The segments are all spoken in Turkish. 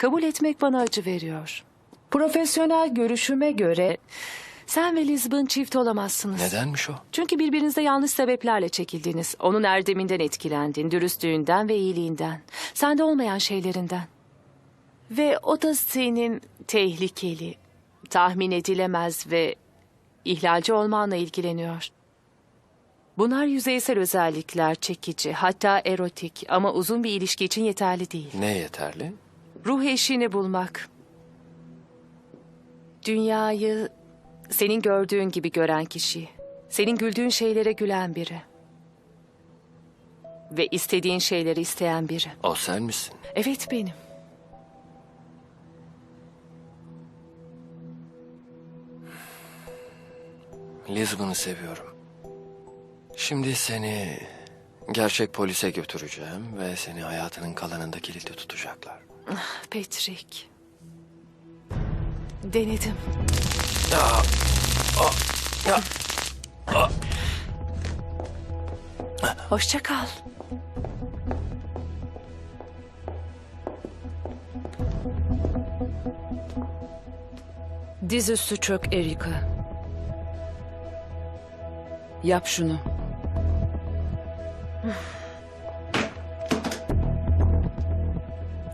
Kabul etmek bana acı veriyor. Profesyonel görüşüme göre sen ve Lisbon çift olamazsınız. Nedenmiş o? Çünkü birbirinize yanlış sebeplerle çekildiniz. Onun erdeminden etkilendin, dürüstlüğünden ve iyiliğinden. Sende olmayan şeylerinden. Ve o da senin tehlikeli, tahmin edilemez ve ihlalci olmanla ilgileniyor. Bunlar yüzeysel özellikler, çekici, hatta erotik ama uzun bir ilişki için yeterli değil. Ne yeterli? Ruh eşini bulmak. Dünyayı senin gördüğün gibi gören kişi. Senin güldüğün şeylere gülen biri. Ve istediğin şeyleri isteyen biri. O sen misin? Evet benim. Lisbon'u seviyorum. Şimdi seni gerçek polise götüreceğim ve seni hayatının kalanında kilitli tutacaklar. Patrick. Denedim. Hoşça kal. Dizüstü çök Erika. Yap şunu.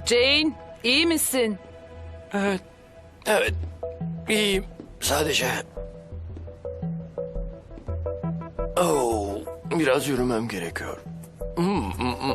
Jane, iyi misin? Evet, evet. İyiyim. Sadece... Oh, biraz yürümem gerekiyor. Hmm, hmm, hmm.